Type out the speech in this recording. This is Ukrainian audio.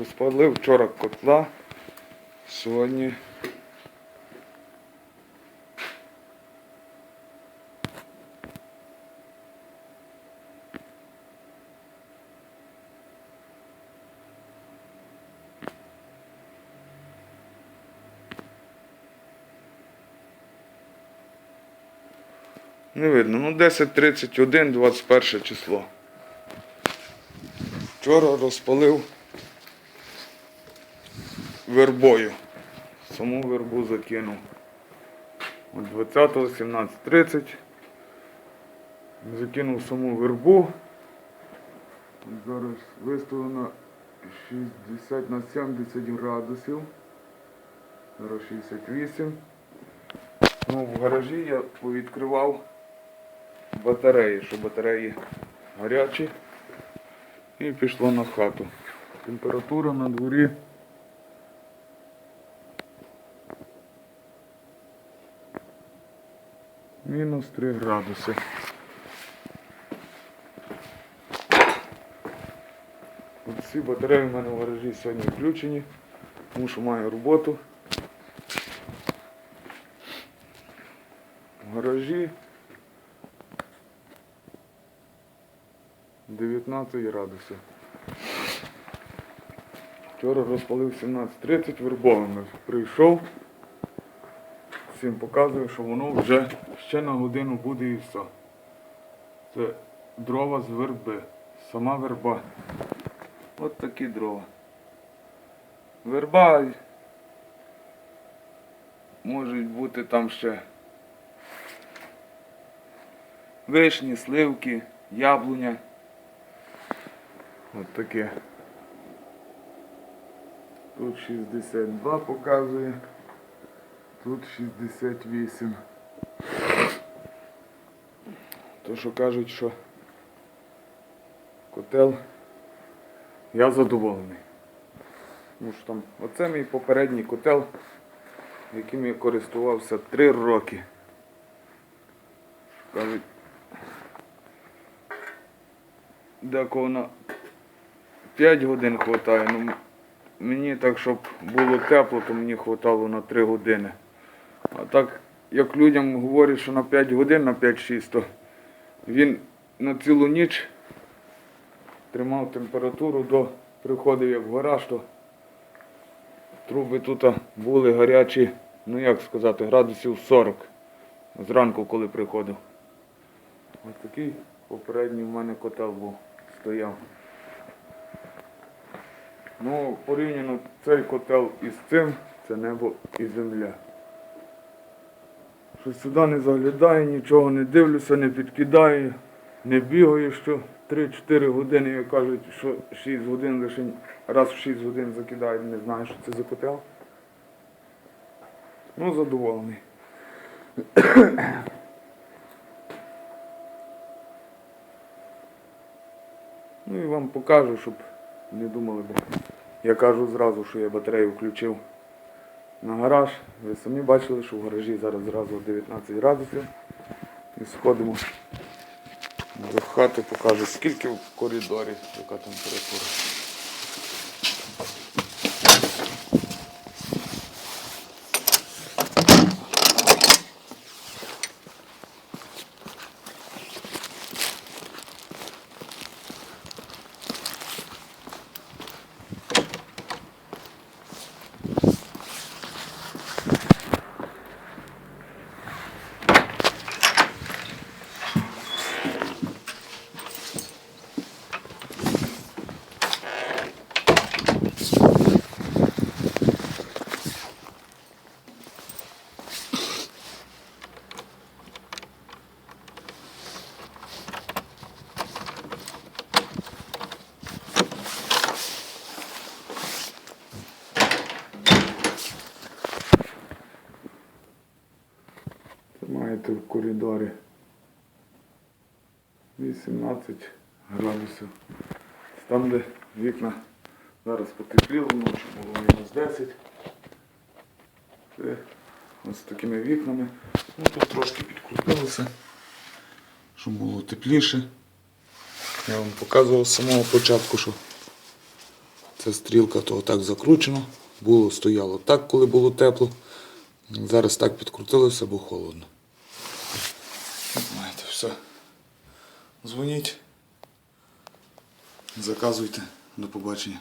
Розпалив вчора котла. Сьогодні. Не видно. Ну 10.31, 21 число. Вчора розпалив вербою. Саму вербу закинув. От 20-го, 17.30. Закинув саму вербу. Зараз виставлено 60 на 70 градусів. Зараз 68. Ну, в гаражі я повідкривав батареї, що батареї гарячі. І пішло на хату. Температура на дворі. Мінус 3 градуси. Всі батареї в мене в гаражі сьогодні включені, тому що маю роботу. В гаражі 19 градусів. Вчора розпалив 17.30 вербовими. Прийшов. Всім показую, що воно вже ще на годину буде і все. Це дрова з верби. Сама верба. От такі дрова. Верба можуть бути там ще вишні, сливки, яблуня. От таке. Тут 62 показує. Тут 68. То що кажуть, що котел я задоволений. Тому що там оце мій попередній котел, яким я користувався 3 роки. Кажуть, декого на 5 годин хватає. Ну, мені так, щоб було тепло, то мені хватало на 3 години. А так, як людям говорять, що на 5 годин, на 5-6, то він на цілу ніч тримав температуру до приходив як в гараж, то труби тут були гарячі, ну як сказати, градусів 40 зранку, коли приходив. Ось такий попередній в мене котел був, стояв. Ну, порівняно цей котел із цим, це небо і земля. Що сюди не заглядаю, нічого не дивлюся, не підкидаю, не бігаю, що 3-4 години, як кажуть, що 6 годин лише раз в 6 годин закидаю, не знаю, що це за котел. Ну, задоволений. Ну і вам покажу, щоб не думали, бо я кажу зразу, що я батарею включив на гараж. Ви самі бачили, що в гаражі зараз зразу 19 градусів. І сходимо до хати, покажу, скільки в коридорі, яка температура. В коридорі 18 градусів. Там, де вікна зараз потепліло, ночі було мінус 10. Це ось такими вікнами. Ну, тут трошки підкрутилося, щоб було тепліше. Я вам показував з самого початку, що Це стрілка то так закручено. Було, стояло так, коли було тепло. Зараз так підкрутилося, бо холодно. Все. Дзвоніть. Заказуйте. До побачення.